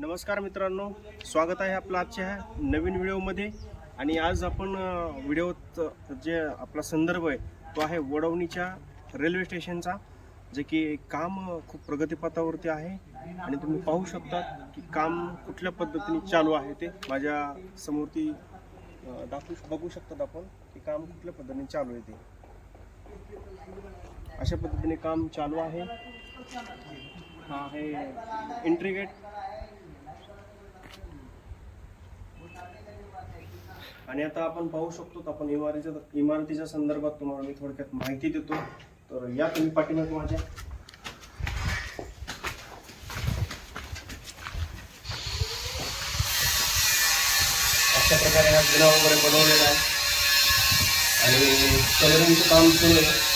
नमस्कार मित्रांनो स्वागत आहे आपलं आजच्या ह्या नवीन व्हिडिओमध्ये. आणि आज आपण व्हिडिओत जे आपला संदर्भ आहे तो आहे वडवणीच्या रेल्वे स्टेशनचा जे की काम खूप प्रगतीपथावरती आहे. आणि तुम्ही पाहू शकता की काम कुठल्या पद्धतीने चालू आहे ते. माझ्या समोरती दाखवू बघू शकतात आपण की काम कुठल्या पद्धतीने चालू आहे ते. अशा पद्धतीने काम चालू आहे. हा आहे एंट्री गेट आणि आता आपण पाहू शकतो तर आपण इमारतीच्या इमारतीच्या संदर्भात तुम्हाला मी थोडक्यात माहिती देतो. तर या तुम्ही पाठीमागे माझ्या अशा प्रकारे हा जुना वगैरे बनवलेला आहे. आणि कलरिंगचं काम सुरू आहे.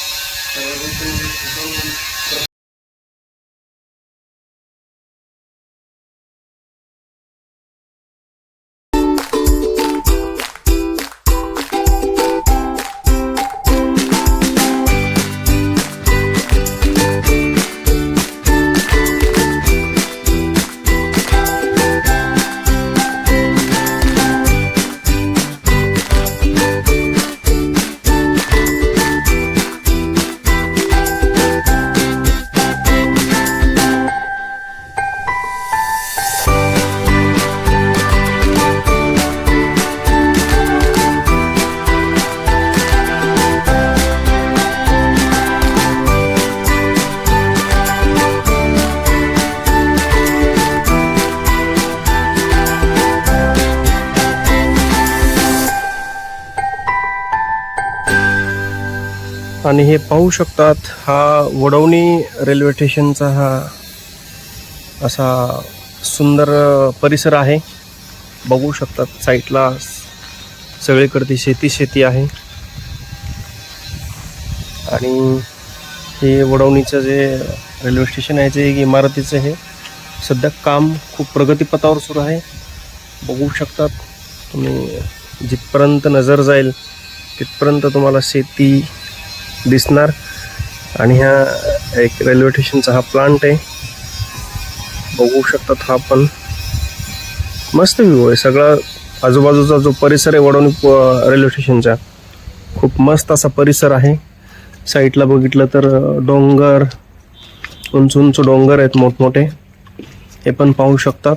आणि हे पाहू शकतात हा वडवणी रेल्वे स्टेशनचा हा असा सुंदर परिसर आहे. बघू शकतात साईटला सगळीकडती शेती शेती आहे. आणि हे वडवणीचं जे रेल्वे स्टेशन आहे जे इमारतीचं हे सध्या काम खूप प्रगतीपथावर सुरू आहे. बघू शकतात तुम्ही जिथपर्यंत नजर जाईल तिथपर्यंत तुम्हाला शेती दिसणार. आणि ह्या एक रेल्वे स्टेशनचा हा प्लांट आहे. बघू शकतात हा पण. मस्त व्ह्यू आहे. सगळा आजूबाजूचा जो परिसर आहे वडवणी रेल्वे स्टेशनचा खूप मस्त असा परिसर आहे. साईडला बघितलं तर डोंगर उंच उंच डोंगर आहेत मोठमोठे. हे पण पाहू शकतात.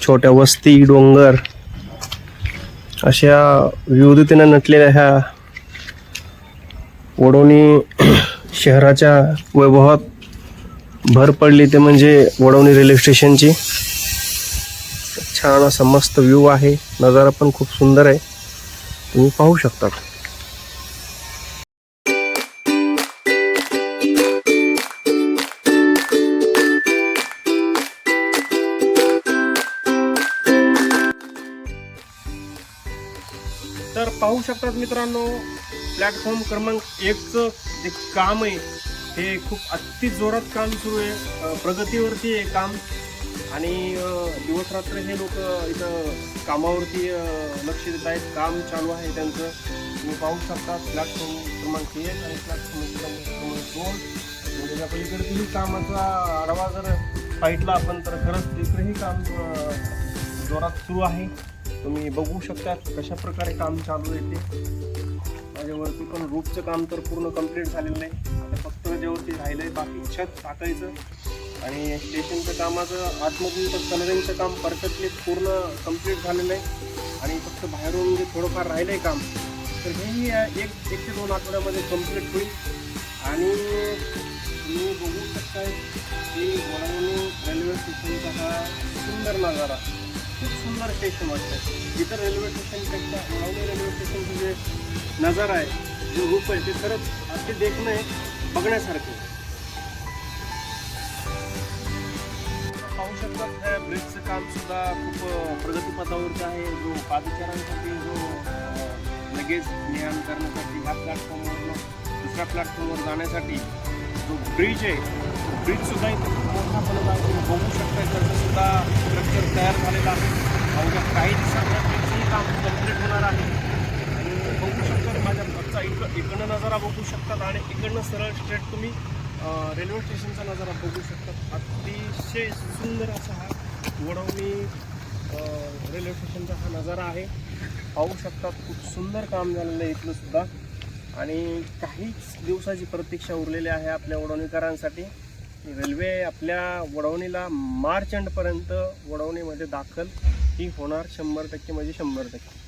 छोट्या वस्ती डोंगर. अशा विविधतेने नटलेल्या ह्या वडवणी शहराच्या वैभवात भर पडली ते म्हणजे वडवणी रेल्वे स्टेशनची. छान असा मस्त व्ह्यू आहे. नजारा पण खूप सुंदर आहे. तुम्ही पाहू शकता तर पाहू शकतात मित्रांनो प्लॅटफॉर्म क्रमांक एकचं जे काम आहे हे खूप अति जोरात काम सुरू आहे. प्रगतीवरती आहे काम. आणि दिवसरात्र हे लोक इथं कामावरती लक्ष देत आहेत. काम चालू आहे त्यांचं. तुम्ही पाहू शकता प्लॅटफॉर्म क्रमांक एक आणि प्लॅटफॉर्म क्रमांक दोन. म्हणजे त्याच्या पलीकडचीही कामाचा आढावा जर पाहितला आपण तर खरंच तिकडेही काम जोरात सुरू आहे. तुम्ही बघू शकता कशा प्रकारे काम चालू आहे ते. माझ्यावरती पण रूपचं काम तर पूर्ण कंप्लीट झालेलं आहे आता फक्त ज्यावरती राहिलं आहे बाकी छत टाकायचं आणि स्टेशनचं कामाचं आतमधून तर कलरिंगचं काम परफेक्टली पूर्ण कंप्लीट झालेलं आहे. आणि फक्त बाहेरून जे थोडंफार राहिलं आहे काम तर हेही एक एक ते दोन आठवड्यामध्ये कंप्लीट होईल. आणि तुम्ही बघू शकताय की वडवणी रेल्वे स्टेशनचा हा सुंदर नजारा खूप सुंदर स्टेशन वाटतं इतर रेल्वे स्टेशनपेक्षा वडवणी रेल्वे स्टेशनचं जे नजारा आहे. जे रूप आहे ते खरंच अति देखणं आहे बघण्यासारखं पाहू शकतात ह्या ब्रिजचं काम सुद्धा खूप प्रगतीपथावरचं आहे. जो पादचारांसाठी जो लगेच ज्ञान करण्यासाठी ह्या प्लॅटफॉर्मवरनं दुसऱ्या प्लॅटफॉर्मवर जाण्यासाठी जो ब्रिज आहे तो ब्रिजसुद्धा इथं मोठा बनत आहे तुम्ही बघू शकता त्याचं सुद्धा स्ट्रक्चर तयार झालेलं आहे. अवघ्या काही दिवसात ब्रिजचंही काम कंप्लीट होणार आहे आणि बघू शकतात माझ्या घरचा इक इकडनं बघू शकतात आणि इकडनं सरळ स्ट्रेट तुम्ही रेल्वे स्टेशनचा नजारा बघू शकतात. अतिशय सुंदर असा हा वडवणी रेल्वे स्टेशनचा हा नजारा आहे. पाहू शकतात खूप सुंदर काम झालेलं आहे इथलं सुद्धा. आणि काहीच दिवसाची प्रतीक्षा उरलेली आहे आपल्या वडवणीकरांसाठी. रेल्वे आपल्या वडवणीला मार्च एंडपर्यंत वडवणीमध्ये दाखल. ही होणार शंभर टक्के म्हणजे शंभर टक्के.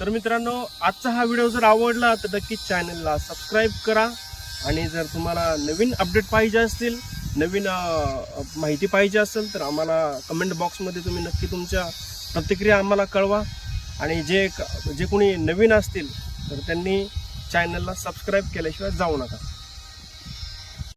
तर मित्रांनो आजचा हा व्हिडिओ जर आवडला तर नक्कीच चॅनलला सबस्क्राईब करा. आणि जर तुम्हाला नवीन अपडेट पाहिजे असतील नवीन माहिती पाहिजे असेल तर आम्हाला कमेंट बॉक्समध्ये तुम्ही नक्की तुमच्या प्रतिक्रिया आम्हाला कळवा. आणि जे जे कोणी नवीन असतील तर त्यांनी चॅनलला सबस्क्राईब केल्याशिवाय जाऊ नका.